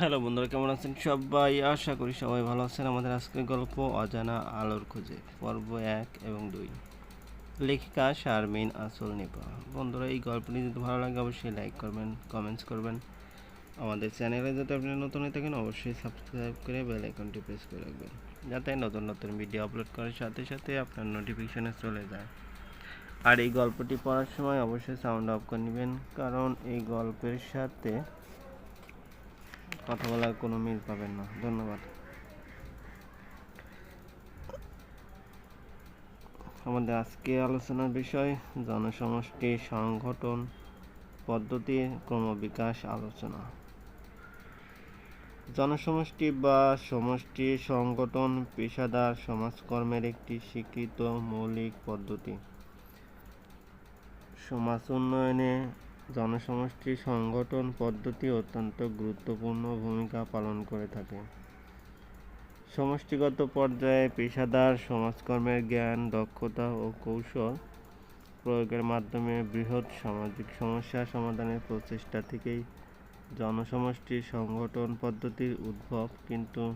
Hello বন্ধুরা, কেমন আছেন সবাই? আশা করি সবাই ভালো আছেন। আমাদের আজকের গল্প অজানা আলোর খোঁজে, পর্ব এক এবং দুই। লেখিকা শারমিন আসল নিপা। বন্ধুরা, এই গল্পটি যদি ভালো লাগে, অবশ্যই লাইক করবেন কমেন্টস করবেন। আমাদের চ্যানেলে যাতে আপনি নতুন হয়ে থাকেন, অবশ্যই সাবস্ক্রাইব করে বেল আইকনটি প্রেস করে রাখবেন, যাতে নতুন নতুন ভিডিও আপলোড করার সাথে সাথে আপনার নোটিফিকেশনে চলে যায়। আর এই গল্পটি পড়ার সময় অবশ্যই সাউন্ড অফ করে নেবেন, কারণ এই গল্পের সাথে কথা বলার কোনো মিল পাবেন না। ধন্যবাদ। আমাদের আজকে আলোচনার বিষয়, জনসমষ্টি, সংগঠন, পদ্ধতি, ক্রমবিকাশ, আলোচনা। জনসমষ্টি বা সমষ্টি সংগঠন পেশাদার সমাজকর্মের একটি স্বীকৃত মৌলিক পদ্ধতি। সমাজ উন্নয়নে জনসমষ্টি সংগঠন পদ্ধতি অত্যন্ত গুরুত্বপূর্ণ ভূমিকা পালন করে থাকে। সমষ্টিগত পর্যায়ে পেশাদার, সমাজকর্মের জ্ঞান, দক্ষতা ও কৌশল প্রয়োগের মাধ্যমে বৃহৎ সামাজিক সমস্যা সমাধানের প্রচেষ্টা থেকেই জনসমষ্টি সংগঠন পদ্ধতির উদ্ভব। কিন্তু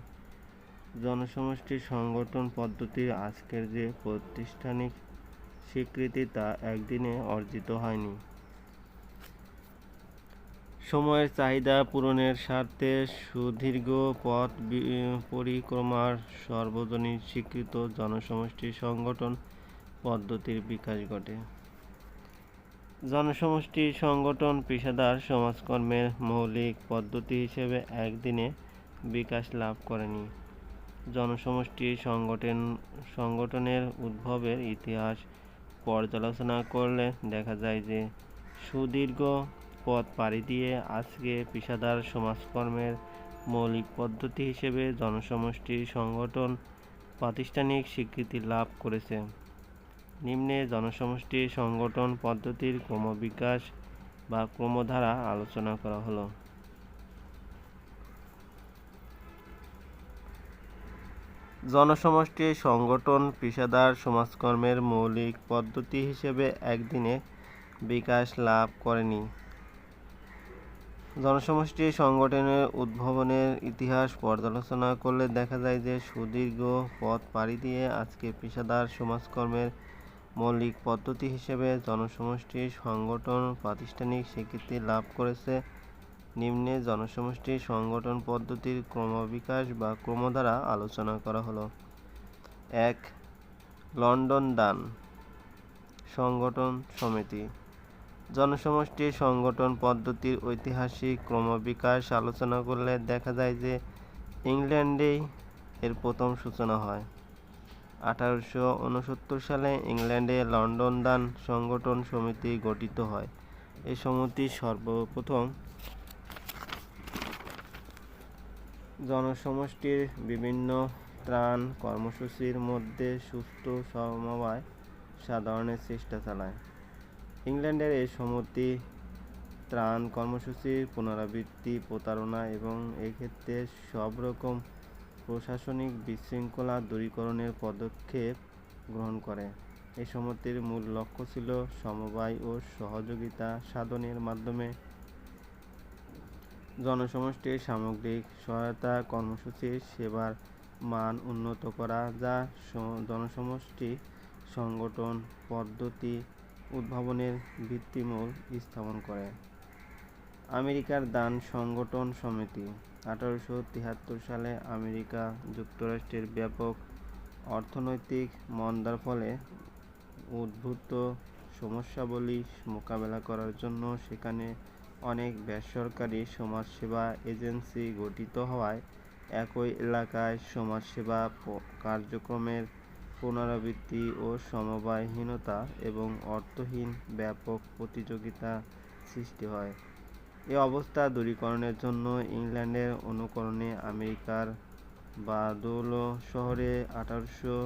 জনসমষ্টি সংগঠন পদ্ধতির আজকের যে প্রাতিষ্ঠানিক স্বীকৃতি তা একদিনে অর্জিত হয়নি। সময়ের চাহিদা পূরণের স্বার্থে সুদীর্ঘ পথ পরিক্রমার সর্বজনীন স্বীকৃত জনসমষ্টি সংগঠন পদ্ধতির বিকাশ ঘটে। জনসমষ্টি সংগঠন পেশাদার সমাজকর্মের মৌলিক পদ্ধতি হিসেবে একদিনে বিকাশ লাভ করেনি। জনসমষ্টি সংগঠন, সংগঠনের উদ্ভবের ইতিহাস পর্যালোচনা করলে দেখা যায় যে সুদীর্ঘ পথ পাড়ি দিয়ে আজকে পেশাদার সমাজকর্মের মৌলিক পদ্ধতি হিসেবে জনসমষ্টি সংগঠন প্রাতিষ্ঠানিক স্বীকৃতি লাভ করেছে। নিম্নে জনসমষ্টি সংগঠন পদ্ধতির ক্রমবিকাশ বা ক্রমধারা আলোচনা করা হলো। জনসমষ্টি সংগঠন পেশাদার সমাজকর্মের মৌলিক পদ্ধতি হিসেবে একদিনে বিকাশ লাভ করেনি। জনসমষ্টি সংগঠনের উদ্ভাবনের ইতিহাস পর্যালোচনা করলে দেখা যায় যে সুদীর্ঘ পথ পাড়ি দিয়ে আজকে পেশাদার সমাজকর্মের মৌলিক পদ্ধতি হিসেবে জনসমষ্টি সংগঠন প্রাতিষ্ঠানিক স্বীকৃতি লাভ করেছে। নিম্নে জনসমষ্টি সংগঠন পদ্ধতির ক্রমবিকাশ বা ক্রমধারা আলোচনা করা হলো। এক, লন্ডন দান সংগঠন সমিতি। জনসমষ্টি সংগঠন পদ্ধতির ঐতিহাসিক ক্রমবিকাশ আলোচনা করলে দেখা যায় যে ইংল্যান্ডেই এর প্রথম সূচনা হয়। আঠারোশো উনসত্তর সালে ইংল্যান্ডে লন্ডন দান সংগঠন সমিতি গঠিত হয়। এই সমিতি সর্বপ্রথম জনসমষ্টির বিভিন্ন ত্রাণ কর্মসূচির মধ্যে সুস্থ সমবায় সাধারণের চেষ্টা চালায়। ইংল্যান্ডের এই সমিতি ত্রাণ কর্মসূচির পুনরাবৃত্তি, প্রতারণা এবং এক্ষেত্রে সব রকম প্রশাসনিক বিশৃঙ্খলা দূরীকরণের পদক্ষেপ গ্রহণ করে। এই সমিতির মূল লক্ষ্য ছিল সমবায় ও সহযোগিতা সাধনের মাধ্যমে জনসমষ্টির সামগ্রিক সহায়তা কর্মসূচির সেবার মান উন্নত করা, যা জনসমষ্টি সংগঠন পদ্ধতি উদ্ভাবনের ভিত্তিমূল স্থাপন করে। আমেরিকার দান সংগঠন সমিতি, আঠারোশো তিয়াত্তর সালে আমেরিকা যুক্তরাষ্ট্রের ব্যাপক অর্থনৈতিক মন্দার ফলে উদ্ভূত সমস্যাবলী মোকাবেলা করার জন্য সেখানে অনেক বেসরকারি সমাজসেবা এজেন্সি গঠিত হওয়ায় একই এলাকায় সমাজসেবা কার্যক্রমের পুনরাবৃত্তি ও সমবায়হীনতা এবং অর্থহীন ব্যাপক প্রতিযোগিতা সৃষ্টি হয়। এ অবস্থা দূরীকরণের জন্য ইংল্যান্ডের অনুকরণে আমেরিকার বাদুলো শহরে আঠারোশো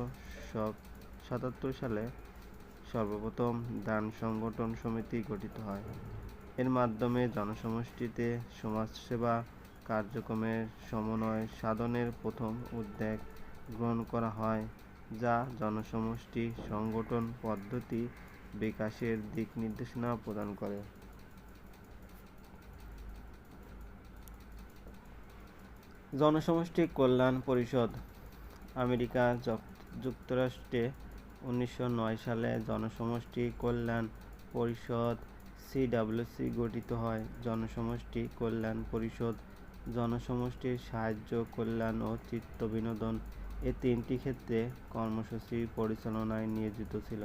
সাতাত্তর সালে সর্বপ্রথম দান সংগঠন সমিতি গঠিত হয়। এর মাধ্যমে জনসমষ্টিতে সমাজসেবা কার্যক্রমের সমন্বয় সাধনের প্রথম উদ্যোগ গ্রহণ করা হয়। যা জনসমষ্টি, সংগঠন, পদ্ধতি বিকাশের দিক নির্দেশনা প্রদান করে। জনসমষ্টি কল্যাণ পরিষদ, আমেরিকা যক- যুক্তরাষ্ট্রে উনিশশো নয় সালে জনসমষ্টি কল্যাণ পরিষদ সিডাব্লিউসি গঠিত হয়। জনসমষ্টি কল্যাণ পরিষদ জনসমষ্টির সাহায্য, কল্যাণ ও চিত্ত বিনোদন এ তিনটি ক্ষেত্রে কর্মসূচি পরিচালনায় নিয়োজিত ছিল।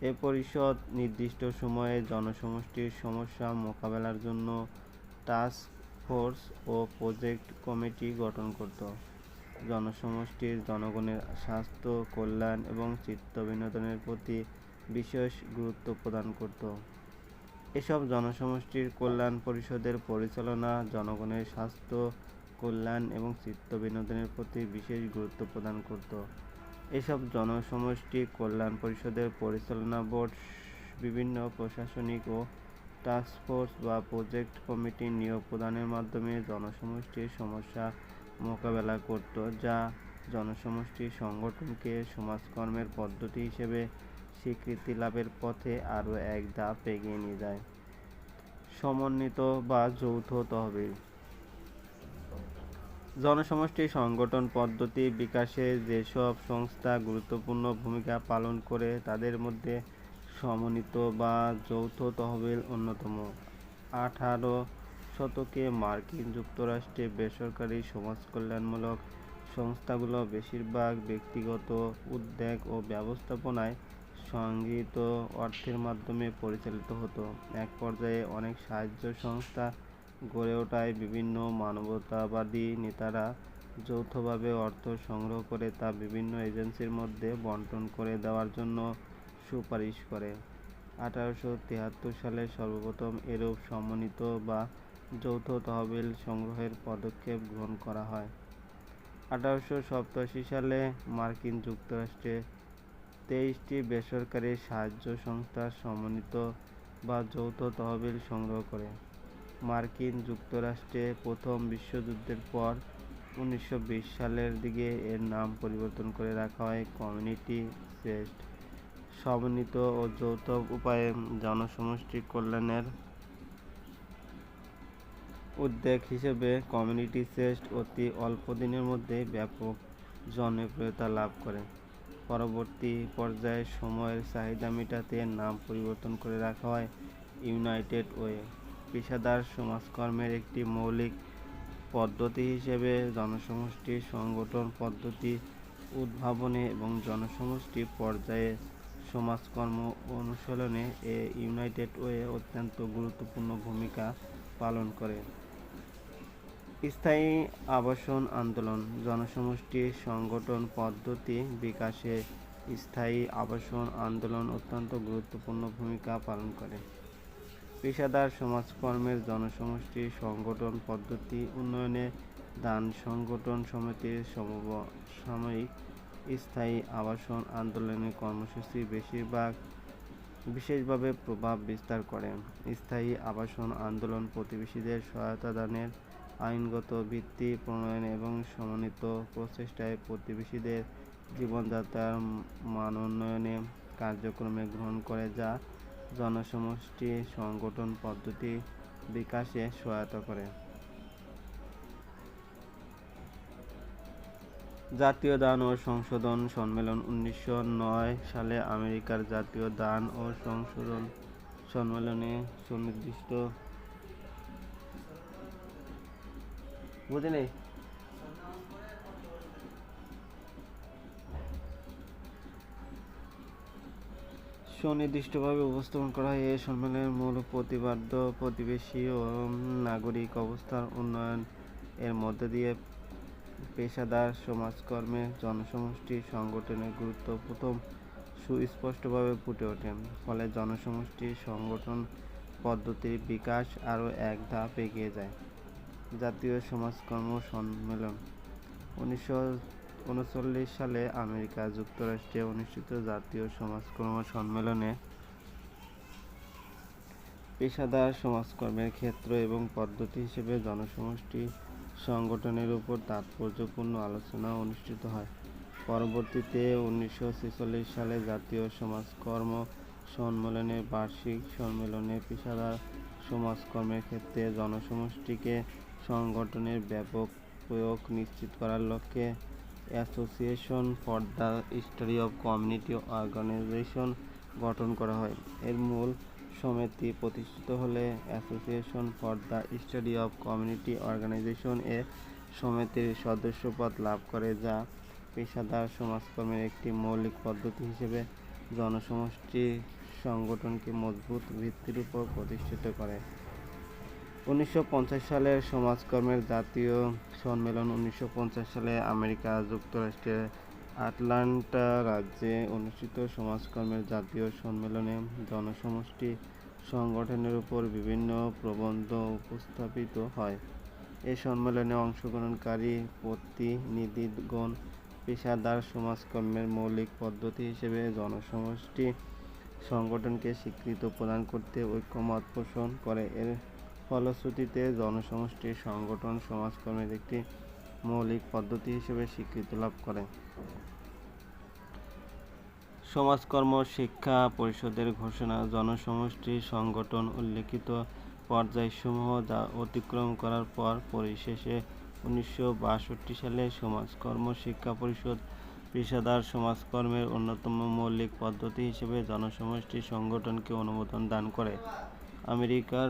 এ পরিষদ নির্দিষ্ট সময়ে জনসমষ্টির সমস্যা মোকাবেলার জন্য টাস্ক ফোর্স ও প্রজেক্ট কমিটি গঠন করত। জনসমষ্টির জনগণের স্বাস্থ্য, কল্যাণ এবং চিত্ত বিনোদনের প্রতি বিশেষ গুরুত্ব প্রদান করত। এসব জনসমষ্টির কল্যাণ পরিষদের পরিচালনা জনগণের স্বাস্থ্য কল্যাণ এবং চিত্ত বিনোদনের প্রতি বিশেষ গুরুত্ব প্রদান করত। এসব জনসমষ্টি কল্যাণ পরিষদের পরিচালনা বোর্ড, বিভিন্ন প্রশাসনিক ও টাস্ক ফোর্স বা প্রজেক্ট কমিটি নিয়োগ প্রদানের মাধ্যমে জনসমষ্টির সমস্যা মোকাবেলা করত, যা জনসমষ্টির সংগঠনকে সমাজকর্মের পদ্ধতি হিসেবে স্বীকৃতি লাভের পথে আরও এক ধাপ এগিয়ে নিয়ে যায়। সমন্বিত বা যৌথ তহবিল জনসমষ্টি সংগঠন পদ্ধতি বিকাশে যেসব সংস্থা গুরুত্বপূর্ণ ভূমিকা পালন করে, তাদের মধ্যে সমন্বিত বা যৌথ তহবিল অন্যতম। আঠারো শতকে মার্কিন যুক্তরাষ্ট্রে বেসরকারি সমাজকল্যাণমূলক সংস্থাগুলো বেশিরভাগ ব্যক্তিগত উদ্যোগ ও ব্যবস্থাপনায় সংগৃহীত অর্থের মাধ্যমে পরিচালিত হতো। এক পর্যায়ে অনেক সাহায্য সংস্থা গড়ে ওঠায় বিভিন্ন মানবতাবাদী নেতারা যৌথভাবে অর্থ সংগ্রহ করে তা বিভিন্ন এজেন্সির মধ্যে বন্টন করে দেওয়ার জন্য সুপারিশ করে। আঠারোশো তিয়াত্তর সালে সর্বপ্রথম এরূপ সমন্বিত বা যৌথ তহবিল সংগ্রহের পদক্ষেপ গ্রহণ করা হয়। আঠারোশো সপ্তাশি সালে মার্কিন যুক্তরাষ্ট্রে তেইশটি বেসরকারি সাহায্য সংস্থা সমন্বিত বা যৌথ তহবিল সংগ্রহ করে। মার্কিন যুক্তরাষ্ট্রে প্রথম বিশ্বযুদ্ধের পর উনিশশো বিশ সালের দিকে এর নাম পরিবর্তন করে রাখা হয় কমিউনিটি চেস্ট সমন্বিত ও যৌথ উপায়ে জনসমষ্টি কল্যাণের উদ্যোগ হিসেবে কমিউনিটি চেস্ট অতি অল্প দিনের মধ্যে ব্যাপক জনপ্রিয়তা লাভ করে। পরবর্তী পর্যায়ে সময়ের চাহিদা মেটাতে নাম পরিবর্তন করে রাখা হয় ইউনাইটেড ওয়ে। পেশাদার সমাজকর্মের একটি মৌলিক পদ্ধতি হিসেবে জনসমষ্টি সংগঠন পদ্ধতি উদ্ভাবনে এবং জনসমষ্টি পর্যায়ে সমাজকর্ম অনুশীলনে এ ইউনাইটেড ওয়ে অত্যন্ত গুরুত্বপূর্ণ ভূমিকা পালন করে। স্থায়ী আবাসন আন্দোলন, জনসমষ্টি সংগঠন পদ্ধতি বিকাশে স্থায়ী আবাসন আন্দোলন অত্যন্ত গুরুত্বপূর্ণ ভূমিকা পালন করে। পেশাদার সমাজকর্মের জনসমষ্টি, সংগঠন পদ্ধতি, উন্নয়নে দান সংগঠন সমিতির সমব- সাময়িক স্থায়ী আবাসন আন্দোলনের কর্মসূচি বেশিরভাগ বিশেষভাবে প্রভাব বিস্তার করে। স্থায়ী আবাসন আন্দোলন প্রতিবেশীদের সহায়তা দানের আইনগত ভিত্তি প্রণয়ন এবং সমন্বিত প্রচেষ্টায় প্রতিবেশীদের জীবনযাত্রার মান উন্নয়নে কার্যক্রমে গ্রহণ করে যা জনসমষ্টি সংগঠন পদ্ধতি বিকাশে সহায়তা করে। জাতীয় দান ও সংশোধন সম্মেলন উনিশশো নয় সালে আমেরিকার জাতীয় দান ও সংশোধন সম্মেলনে সুনির্দিষ্ট বুঝলি সুনির্দিষ্টভাবে উপস্থাপন করা হয়? এই সম্মেলনের মূল প্রতিপাদ্য প্রতিবেশী ও নাগরিক অবস্থার উন্নয়ন। এর মধ্য দিয়ে পেশাদার সমাজকর্মে জনসমষ্টি সংগঠনের গুরুত্ব প্রথম সুস্পষ্টভাবে ফুটে ওঠে। ফলে জনসমষ্টি সংগঠন পদ্ধতির বিকাশ আরও এক ধাপ এগিয়ে যায়। জাতীয় সমাজকর্ম সম্মেলন। উনিশশো উনচল্লিশ সালে আমেরিকা যুক্তরাষ্ট্রে অনুষ্ঠিত জাতীয় সমাজকর্ম সম্মেলনে পেশাদার সমাজকর্মের ক্ষেত্র এবং পদ্ধতি হিসেবে জনসমষ্টি সংগঠনের উপর তাৎপর্যপূর্ণ আলোচনা অনুষ্ঠিত হয়। পরবর্তীতে উনিশশো ছেচল্লিশ সালে জাতীয় সমাজকর্ম সম্মেলনের বার্ষিক সম্মেলনে পেশাদার সমাজকর্মের ক্ষেত্রে জনসমষ্টিকে সংগঠনের ব্যাপক প্রয়োগ নিশ্চিত করার লক্ষ্যে association for the study of community organization গঠন করা হয়। এর মূল সমিতি প্রতিষ্ঠিত হলে association for the study of community organization এ সমিতির সদস্যপদ লাভ করে, যা পেশাদার সমাজকর্মের একটি মৌলিক পদ্ধতি হিসেবে জনসমষ্টি সংগঠনকে মজবুত ভিত্তির উপর প্রতিষ্ঠিত করে। উনিশশো সালের সমাজকর্মের জাতীয় সম্মেলন, উনিশশো পঞ্চাশ সালে আমেরিকা যুক্তরাষ্ট্রের আটলান্টা রাজ্যে অনুষ্ঠিত সমাজকর্মের জাতীয় সম্মেলনে জনসমষ্টি সংগঠনের উপর বিভিন্ন প্রবন্ধ উপস্থাপিত হয়। এ সম্মেলনে অংশগ্রহণকারী প্রতিনিধিগণ পেশাদার সমাজকর্মের মৌলিক পদ্ধতি হিসেবে জনসমষ্টি সংগঠনকে স্বীকৃতি প্রদান করতে ঐক্যমত পোষণ করে। এর ফলশ্রুতিতে জনসমষ্টি সংগঠন সমাজকর্মের একটি মৌলিক পদ্ধতি হিসেবে স্বীকৃতি লাভ করে। সমাজকর্ম, শিক্ষা পরিষদের ঘোষণা, জনসমষ্টি সংগঠন উল্লেখিত পর্যায়সমূহ যা অতিক্রম করার পর পরিশেষে উনিশশো বাষট্টি সালে সমাজকর্ম, শিক্ষা পরিষদ, পেশাদার সমাজকর্মের অন্যতম মৌলিক পদ্ধতি হিসেবে জনসমষ্টি সংগঠনকে অনুমোদন দান করে। আমেরিকার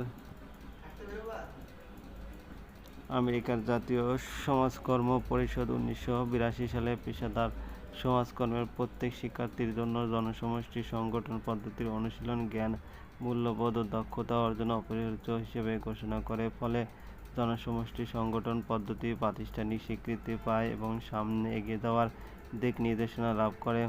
আমেরিকার জাতীয় সমাজকর্ম পরিষদ উনিশশো বিরাশি সালে পেশাদার সমাজকর্মের প্রত্যেক শিক্ষার্থীর জন্য জনসমষ্টি সংগঠন পদ্ধতির অনুশীলন জ্ঞান, মূল্যবোধ ও দক্ষতা অর্জন অপরিহার্য হিসেবে ঘোষণা করে। ফলে জনসমষ্টি সংগঠন পদ্ধতি, প্রাতিষ্ঠানিক স্বীকৃতি পায় এবং সামনে এগিয়ে যাওয়ার দিক নির্দেশনা লাভ করে।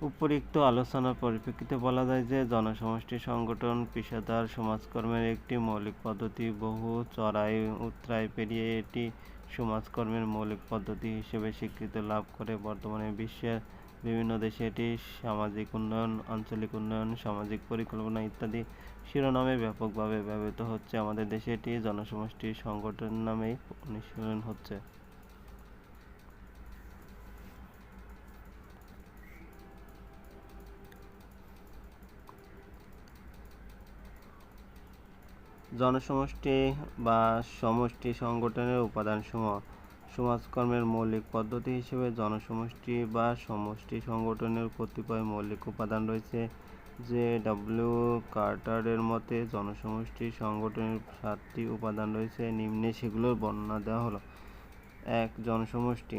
উপরিক্ত আলোচনার পরিপ্রেক্ষিতে বলা যায় যে, জনসমষ্টি সংগঠন পেশাদার সমাজকর্মের একটি মৌলিক পদ্ধতি। বহু চড়াই উতরাই পেরিয়ে এটি সমাজকর্মের মৌলিক পদ্ধতি হিসেবে স্বীকৃতি লাভ করে। বর্তমানে বিশ্বের বিভিন্ন দেশে এটি সামাজিক উন্নয়ন, আঞ্চলিক উন্নয়ন, সামাজিক পরিকল্পনা ইত্যাদি শিরোনামে ব্যাপকভাবে ব্যবহৃত হচ্ছে। আমাদের দেশে এটি জনসমষ্টি সংগঠন নামেই অনুশীলন হচ্ছে। জনসমষ্টি বা সমষ্টি সংগঠনের উপাদানসমূহ সমাজকর্মের মৌলিক পদ্ধতি হিসেবে জনসমষ্টি বা সমষ্টি সংগঠনের কতিপয় মৌলিক উপাদান রয়েছে, যে ডব্লিউ কার্টারের মতে জনসমষ্টি সংগঠনের সাতটি উপাদান রয়েছে। নিম্নে সেগুলোর বর্ণনা দেওয়া হলো। এক, জনসমষ্টি।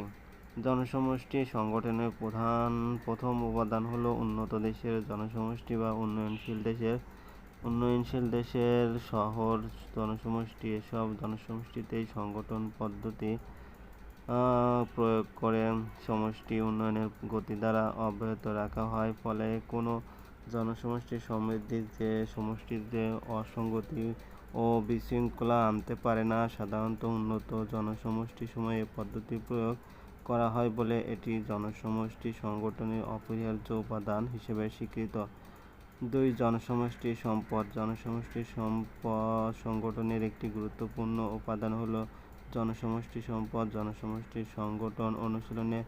জনসমষ্টি সংগঠনের প্রধান, প্রথম উপাদান হলো উন্নত দেশের জনসমষ্টি বা উন্নয়নশীল দেশের উন্নয়নশীল দেশের শহর, জনসমষ্টি, এসব জনসমষ্টিতেই সংগঠন পদ্ধতি প্রয়োগ করে সমষ্টি উন্নয়নের গতি দ্বারা অব্যাহত রাখা হয়। ফলে কোনো জনসমষ্টির সমৃদ্ধি যে সমষ্টির যে অসঙ্গতি ও বিশৃঙ্খলা আনতে পারে না, সাধারণত উন্নত জনসমষ্টি সময়ে পদ্ধতি প্রয়োগ করা হয় বলে এটি জনসমষ্টি সংগঠনের অপরিহার্য উপাদান হিসেবে স্বীকৃত। দুই জনসমষ্টি সম্পদ। জনসমষ্টি সম্পদ সংগঠনের একটি গুরুত্বপূর্ণ উপাদান হলো জনসমষ্টি সম্পদ। জনসমষ্টির সংগঠন অনুশীলনে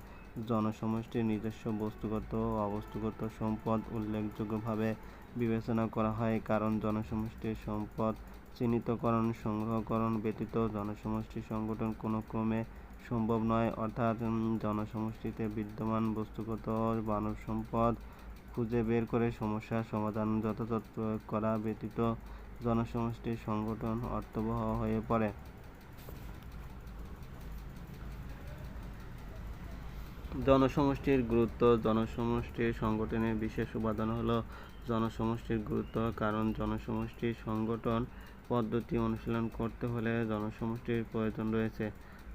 জনসমষ্টির নিজস্ব বস্তুগত ও অবস্তুগত সম্পদ উল্লেখযোগ্যভাবে বিবেচনা করা হয়, কারণ জনসমষ্টির সম্পদ চিহ্নিতকরণ, সংগ্রহকরণ ব্যতীত জনসমষ্টি সংগঠন কোনো ক্রমে সম্ভব নয়। অর্থাৎ জনসমষ্টিতে বিদ্যমান বস্তুগত মানব সম্পদ খুঁজে বের করে সমস্যার সমাধান যথাযথ প্রয়োগ করা ব্যতীত জনসমষ্টির সংগঠন অর্থবহ হয়ে পড়ে। জনসমষ্টির গুরুত্ব, জনসমষ্টির সংগঠনের বিশেষ উপাদান হলো জনসমষ্টির গুরুত্ব, কারণ জনসমষ্টির সংগঠন পদ্ধতি অনুশীলন করতে হলে জনসমষ্টির প্রয়োজন রয়েছে।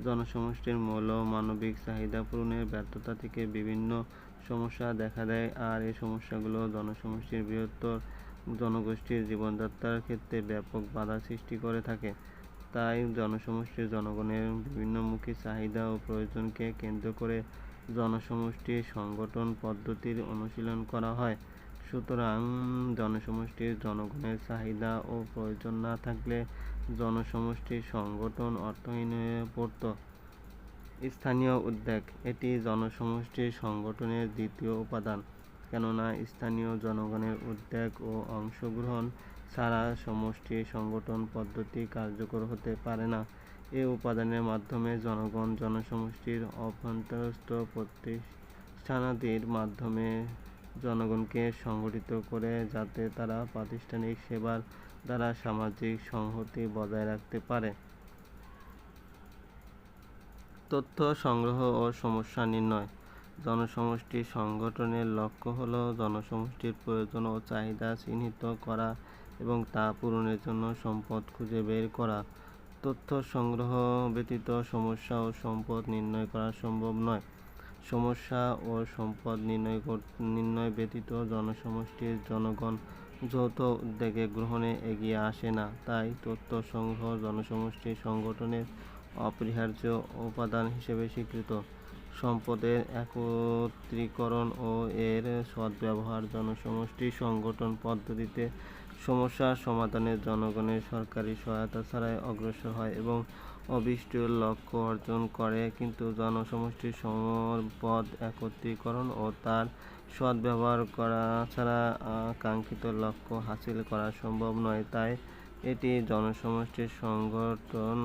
জনসমষ্টির মূল, মানবিক চাহিদা পূরণের ব্যর্থতা থেকে বিভিন্ন সমস্যা দেখা দেয় আর এই সমস্যাগুলো জনসমষ্টির বৃহত্তর জনগোষ্ঠীর জীবনযাত্রার ক্ষেত্রে ব্যাপক বাধা সৃষ্টি করে থাকে। তাই জনসমষ্টির জনগণের বিভিন্নমুখী চাহিদা ও প্রয়োজনকে কেন্দ্র করে জনসমষ্টির সংগঠন পদ্ধতির অনুশীলন করা হয়। সুতরাং জনসমষ্টির জনগণের চাহিদা ও প্রয়োজন না থাকলে জনসমষ্টির সংগঠন অর্থহীন হয়ে পড়ত। স্থানীয় উদ্যোগ এটি জনসমষ্টির সংগঠনের দ্বিতীয় উপাদান কেননা, স্থানীয় জনগণের উদ্যোগ ও অংশগ্রহণ ছাড়া সমষ্টি সংগঠন পদ্ধতি কার্যকর হতে পারে না এ উপাদানের মাধ্যমে জনগণ জনসমষ্টির অভ্যন্তরস্থ প্রতিষ্ঠানাদির মাধ্যমে জনগণকে সংগঠিত করে যাতে তারা প্রাতিষ্ঠানিক সেবার দ্বারা সামাজিক সংহতি বজায় রাখতে পারে। তথ্য সংগ্রহ ও সমস্যা নির্ণয় জনসমষ্টি সংগঠনের লক্ষ্য হল জনসমষ্টির প্রয়োজন ও চাহিদা চিহ্নিত করা এবং তা পূরণের জন্য সম্পদ খুঁজে বের করা। তথ্য সংগ্রহ ব্যতীত সমস্যা ও সম্পদ নির্ণয় করা সম্ভব নয়। সমস্যা ও সম্পদ নির্ণয় নির্ণয় ব্যতীত জনসমষ্টির জনগণ যৌথ উদ্যোগে গ্রহণে এগিয়ে আসে না। তাই তথ্য সংগ্রহ জনসমষ্টি সংগঠনের অপরিহার্য উপাদান হিসেবে স্বীকৃত। সম্পদের একত্রীকরণ ও এর সদ্ব্যবহার জনসমষ্টি সংগঠন পদ্ধতিতে সমস্যা সমাধানে জনগণের সরকারি সহায়তা ছাড়াই অগ্রসর হয় এবং অবিষ্ট লক্ষ্য অর্জন করে কিন্তু জনসমষ্টির সম্পদ একত্রীকরণ ও তার সদ্ব্যবহার করা ছাড়া কাঙ্ক্ষিত লক্ষ্য হাসিল করা সম্ভব নয় তাই এটি জনসমষ্টির সংগঠন।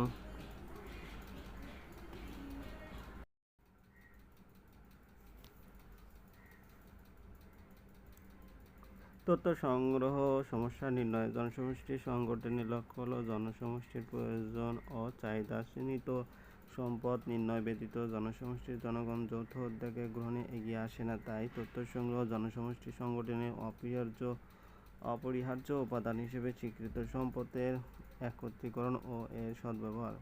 তথ্য সংগ্রহ, সমস্যা নির্ণয়, জনসমষ্টি সংগঠনের লক্ষ্য হল জনসমষ্টির প্রয়োজন ও চাহিদা চিহ্নিত সম্পদ নির্ণয় ব্যতীত জনসমষ্টির জনগণ যৌথ উদ্যোগ গ্রহণে এগিয়ে আসে না। তাই তথ্য সংগ্রহ জনসমষ্টি সংগঠনের অপরিহার্য অপরিহার্য উপাদান হিসেবে স্বীকৃত। সম্পদের একত্রীকরণ ও এর সদ্ব্যবহার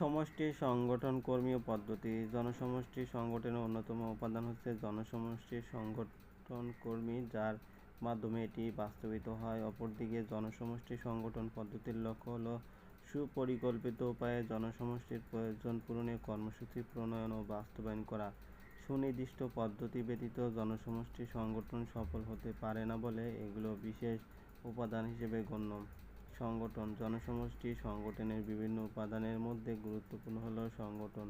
সমষ্টি সংগঠন কর্মীয় পদ্ধতি জনসমষ্টি সংগঠনের অন্যতম উপাদান হচ্ছে জনসমষ্টি সংগঠন কর্মী, যার মাধ্যমে এটি বাস্তবিত হয়। অপরদিকে জনসমষ্টি সংগঠন পদ্ধতির লক্ষ্য হল সুপরিকল্পিত উপায়ে জনসমষ্টির প্রয়োজন পূরণে কর্মসূচি প্রণয়ন ও বাস্তবায়ন করা। সুনির্দিষ্ট পদ্ধতি ব্যতীত জনসমষ্টি সংগঠন সফল হতে পারে না বলে এগুলো বিশেষ উপাদান হিসেবে গণ্য। সংগঠন জনসমষ্টি সংগঠনের বিভিন্ন উপাদানের মধ্যে গুরুত্বপূর্ণ হল সংগঠন।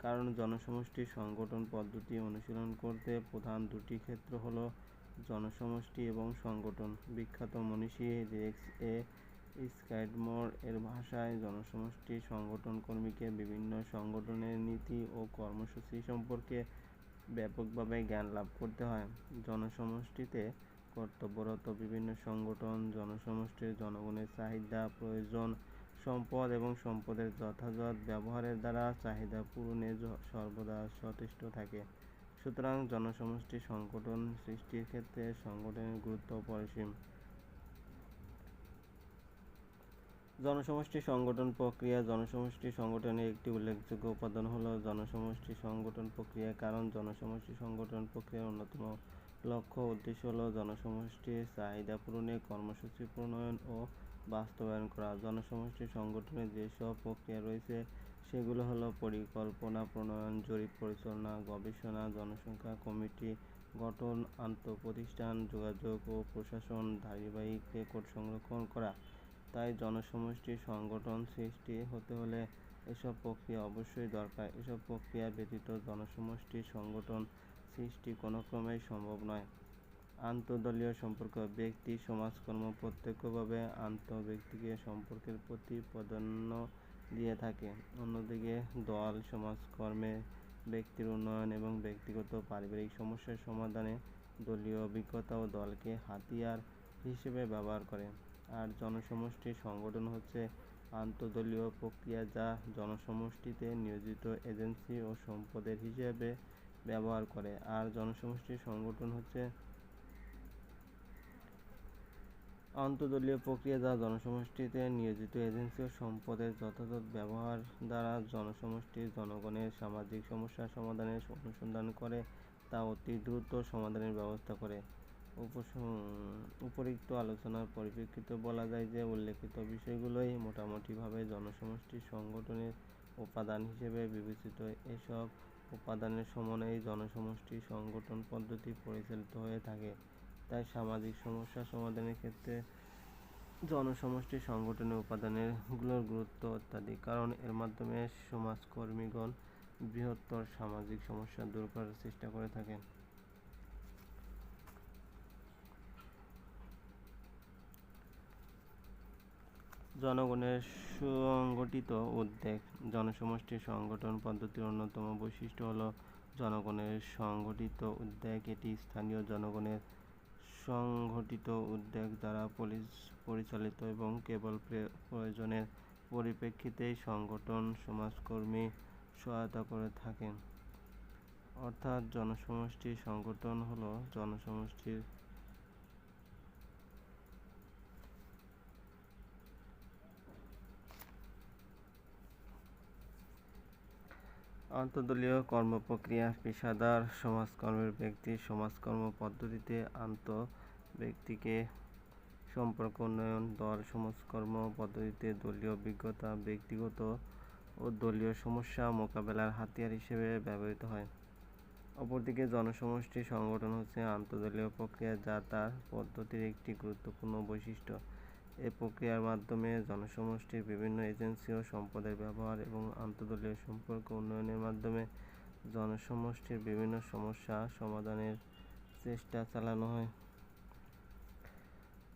কারণ জনসমষ্টি সংগঠন পদ্ধতি অনুশীলন করতে প্রধান দুটি ক্ষেত্র হল জনসমষ্টি এবং সংগঠন। বিখ্যাত মনীষী রেক্স এ. স্ক্যাডমোর এর ভাষায় জনসমষ্টি সংগঠন কর্মীকে বিভিন্ন সংগঠনের নীতি ও কর্মসূচি সম্পর্কে ব্যাপকভাবে জ্ঞান লাভ করতে হয়। জনসমষ্টিতে কর্তব্যরত বিভিন্ন সংগঠন জনসমষ্টির জনগণের চাহিদা, প্রয়োজন, সম্পদ এবং সম্পদের যথাযথ ব্যবহারের দ্বারা চাহিদা পূরণে সর্বদা সচেষ্ট থাকে। সুতরাং জনসমষ্টি সংগঠন সৃষ্টির ক্ষেত্রে সংগঠনের গুরুত্ব অপরিসীম। জনসমষ্টি সংগঠন প্রক্রিয়া জনসমষ্টি সংগঠনের একটি উল্লেখযোগ্য উপাদান হল জনসমষ্টি সংগঠন প্রক্রিয়া। কারণ জনসমষ্টি সংগঠন প্রক্রিয়ার অন্যতম লক্ষ্য উদ্দেশ্য হল জনসমষ্টির চাহিদা পূরণে কর্মসূচি প্রণয়ন ও বাস্তবায়ন করা। জনসমষ্টি সংগঠনের যেসব প্রক্রিয়া রয়েছে, সেগুলো হলো পরিকল্পনা প্রণয়ন, জরিপ পরিচালনা, গবেষণা, জনসংখ্যা কমিটি গঠন, আন্তঃপ্রতিষ্ঠান, যোগাযোগ ও প্রশাসন, ধারাবাহিক রেকর্ড সংরক্ষণ করা। তাই জনসমষ্টি সংগঠন সৃষ্টি হতে হলে এসব প্রক্রিয়া অবশ্যই দরকার। এসব প্রক্রিয়া ব্যতীত জনসমষ্টি সংগঠন সৃষ্টি কোনক্রমেই সম্ভব নয়। আন্তঃদলীয় সম্পর্ক, ব্যক্তি, সমাজকর্ম প্রত্যক্ষভাবে আন্তঃব্যক্তিক সম্পর্কের প্রতি প্রাধান্য দিয়ে থাকে। অন্যদিকে, দল, সমাজকর্মে ব্যক্তির উন্নয়ন এবং ব্যক্তিগত পারিবারিক সমস্যার সমাধানে দলীয় অভিজ্ঞতা ও দলকে হাতিয়ার হিসেবে ব্যবহার করে। আর জনসমষ্টির সংগঠন হচ্ছে আন্তঃদলীয় প্রক্রিয়া যা জনসমষ্টিতে নিয়োজিত এজেন্সি ও সম্পদের হিসেবে ব্যবহার করে। আর জনসমষ্টি সংগঠন হচ্ছে আন্তঃদলীয় প্রক্রিয়া যা জনসমষ্টিতে নিয়োজিত এজেন্সি ও সম্পদের যথাযথ ব্যবহার দ্বারা জনসমষ্টির জনগণের সামাজিক সমস্যা সমাধানের অনুসন্ধান করে তা অতি দ্রুত সমাধানের ব্যবস্থা করে। উপরিক্ত আলোচনার পরিপ্রেক্ষিতে বলা যায় যে উল্লেখিত বিষয়গুলোই মোটামুটিভাবে জনসমষ্টি সংগঠনের উপাদান হিসেবে বিবেচিত। এসব উপাদানের সমন্বয়ে জনসমষ্টি সংগঠন পদ্ধতি পরিচালিত হয়ে থাকে। তাই সামাজিক সমস্যা সমাধানের ক্ষেত্রে জনসমষ্টি সংগঠনের উপাদানগুলোর গুরুত্ব অত্যাধিক কারণ এর মাধ্যমে সমাজকর্মীগণ বৃহত্তর সামাজিক সমস্যা দূর করার চেষ্টা করে থাকেন। জনগণের সুসংগঠিত উদ্যোগ জনসমষ্টির সংগঠন পদ্ধতির অন্যতম বৈশিষ্ট্য হল জনগণের সংগঠিত উদ্যোগ এটি স্থানীয় জনগণের সংগঠিত উদ্যোগ দ্বারা পরিচালিত এবং কেবল প্রয়োজনের পরিপ্রেক্ষিতেই সংগঠন, সমাজকর্মী সহায়তা করে থাকেন। অর্থাৎ জনসমষ্টির সংগঠন হলো জনসমষ্টির আন্তদলীয় কর্মপ্রক্রিয়া পেশাদার সমাজকর্মের ব্যক্তি সমাজকর্ম পদ্ধতিতে আন্ত ব্যক্তিকে সম্পর্ক, উন্নয়ন, দল, সমাজকর্ম পদ্ধতিতে দলীয় অভিজ্ঞতা, ব্যক্তিগত ও দলীয় সমস্যা মোকাবেলার হাতিয়ার হিসেবে ব্যবহৃত হয়। অপরদিকে জনসমষ্টি সংগঠন হচ্ছে আন্তদলীয় প্রক্রিয়া যা তার পদ্ধতির একটি গুরুত্বপূর্ণ বৈশিষ্ট্য। এ প্রক্রিয়ার মাধ্যমে জনসমষ্টির বিভিন্ন এজেন্সি ও সম্পদের ব্যবহার এবং আন্তদলীয় সম্পর্ক উন্নয়নের মাধ্যমে জনসমষ্টির বিভিন্ন সমস্যা সমাধানের চেষ্টা চালানো হয়।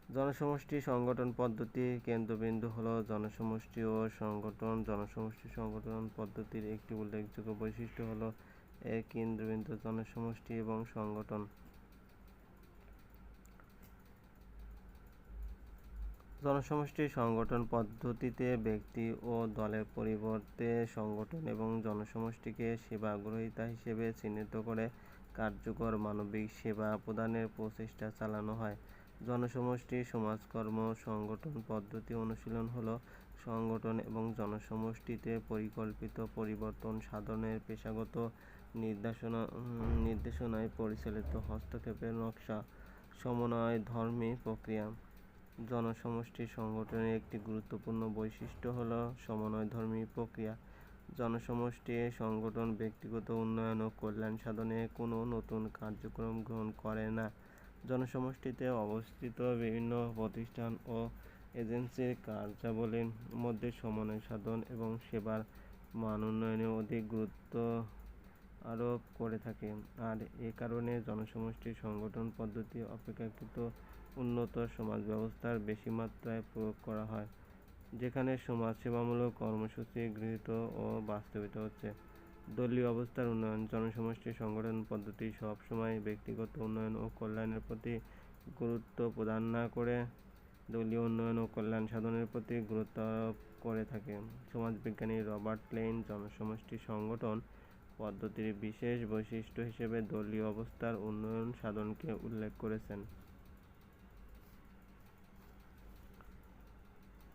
জনসমষ্টি সংগঠন পদ্ধতির কেন্দ্রবিন্দু হল জনসমষ্টি ও সংগঠন। জনসমষ্টি সংগঠন পদ্ধতির একটি উল্লেখযোগ্য বৈশিষ্ট্য হল এর কেন্দ্রবিন্দু জনসমষ্টি এবং সংগঠন। জনসমষ্টি সংগঠন পদ্ধতিতে ব্যক্তি ও দলের পরিবর্তে সংগঠন এবং জনসমষ্টিকে সেবাগ্রহীতা হিসেবে চিহ্নিত করে কার্যকর মানবিক সেবা প্রদানের প্রচেষ্টা চালানো হয়। জনসমষ্টি সমাজকর্ম সংগঠন পদ্ধতি অনুশীলন হল সংগঠন এবং জনসমষ্টিতে পরিকল্পিত পরিবর্তন সাধনের পেশাগত নির্দেশনা, নির্দেশনায় পরিচালিত হস্তক্ষেপের নকশা, সমন্বয়, ধর্মী প্রক্রিয়া। জনসমষ্টি সংগঠনের একটি গুরুত্বপূর্ণ বৈশিষ্ট্য হল সমন্বয়ধর্মী প্রক্রিয়া। জনসমষ্টি সংগঠন ব্যক্তিগত উন্নয়ন ও কল্যাণ সাধনে কোনো নতুন কার্যক্রম গ্রহণ করে না। জনসমষ্টিতে অবস্থিত বিভিন্ন প্রতিষ্ঠান ও এজেন্সির কার্যাবলীর মধ্যে সমন্বয় সাধন এবং সেবার মান উন্নয়নে অধিক গুরুত্ব আরোপ করে থাকে। আর এ কারণে জনসমষ্টি সংগঠন পদ্ধতি অপেক্ষাকৃত উন্নত সমাজ ব্যবস্থার বেশি মাত্রায় প্রয়োগ করা হয়, যেখানে সমাজসেবামূলক কর্মসূচি গৃহীত ও বাস্তবিত হচ্ছে। দলীয় অবস্থার উন্নয়ন, জনসমষ্টি সংগঠন পদ্ধতি সব সময় ব্যক্তিগত উন্নয়ন ও কল্যাণের প্রতি গুরুত্ব প্রদান না করে দলীয় উন্নয়ন ও কল্যাণ সাধনের প্রতি গুরুত্ব আরোপ করে থাকে। সমাজবিজ্ঞানী রবার্ট ক্লেইন জনসমষ্টি সংগঠন পদ্ধতির বিশেষ বৈশিষ্ট্য হিসেবে দলীয় অবস্থার উন্নয়ন সাধনকে উল্লেখ করেছেন।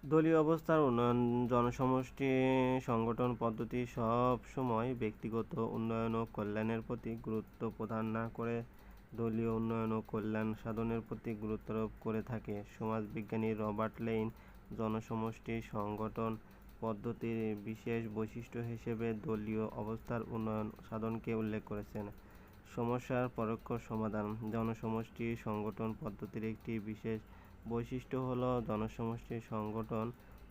দলীয় অবস্থার উন্নয়ন, জনসমষ্টি, সংগঠন পদ্ধতি সব সময় ব্যক্তিগত উন্নয়ন ও কল্যাণের প্রতি গুরুত্ব প্রদান না করে দলীয় উন্নয়ন ও কল্যাণ সাধনের প্রতি গুরুত্ব আরোপ করে থাকে। সমাজবিজ্ঞানী রবার্ট লেইন জনসমষ্টি সংগঠন পদ্ধতির বিশেষ বৈশিষ্ট্য হিসেবে দলীয় অবস্থার উন্নয়ন সাধনকে উল্লেখ করেছেন। সমস্যার পরোক্ষ সমাধান, জনসমষ্টি সংগঠন পদ্ধতির একটি বিশেষ বৈশিষ্ট্য হল জনসমষ্টি সংগঠন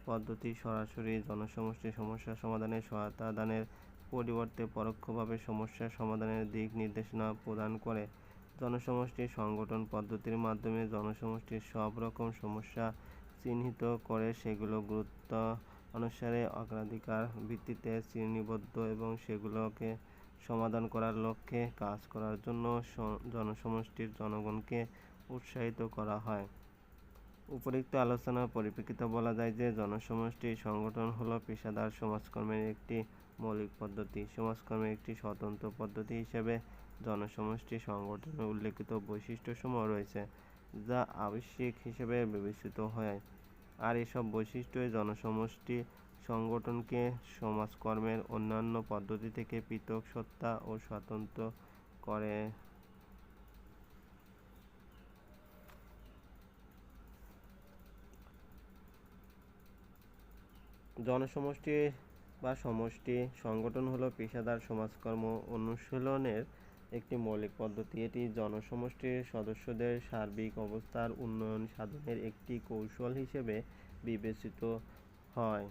পদ্ধতি সরাসরি জনসমষ্টি সমস্যা সমাধানে সহায়তা দানের পরিবর্তে পরোক্ষভাবে সমস্যা সমাধানের দিক নির্দেশনা প্রদান করে। জনসমষ্টি সংগঠন পদ্ধতির মাধ্যমে জনসমষ্টির সব রকম সমস্যা চিহ্নিত করে সেগুলো গুরুত্ব অনুসারে অগ্রাধিকার ভিত্তিতে শ্রেণীবদ্ধ এবং সেগুলোকে সমাধান করার লক্ষ্যে কাজ করার জন্য জনসমষ্টির জনগণকে উৎসাহিত করা হয়। উপরিক্ত আলোচনার পরিপ্রেক্ষিতে বলা যায় যে জনসমষ্টি সংগঠন হল পেশাদার সমাজকর্মের একটি মৌলিক পদ্ধতি। সমাজকর্মের একটি স্বতন্ত্র পদ্ধতি হিসেবে জনসমষ্টি সংগঠনের উল্লেখিত বৈশিষ্ট্যসমূহ রয়েছে, যা আবশ্যিক হিসেবে বিবেচিত হয়। আর এসব বৈশিষ্ট্যই জনসমষ্টি সংগঠনকে সমাজকর্মের অন্যান্য পদ্ধতি থেকে পৃথক সত্তা ও স্বতন্ত্র করে জনসমষ্টি বা সমষ্টি সংগঠন হলো পেশাদার সমাজকর্ম অনুশীলনের একটি মৌলিক পদ্ধতি। এটি জনসমষ্টির সদস্যদের সার্বিক অবস্থার উন্নয়ন সাধনের একটি কৌশল হিসেবে বিবেচিত হয়।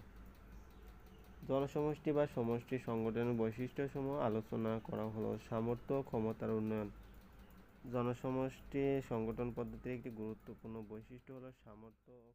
জনসমষ্টি বা সমষ্টি সংগঠনের বৈশিষ্ট্যসমূহ আলোচনা করা হলো। সামর্থ্য, ক্ষমতার উন্নয়ন। জনসমষ্টি সংগঠন পদ্ধতির একটি গুরুত্বপূর্ণ বৈশিষ্ট্য হলো সামর্থ্য ও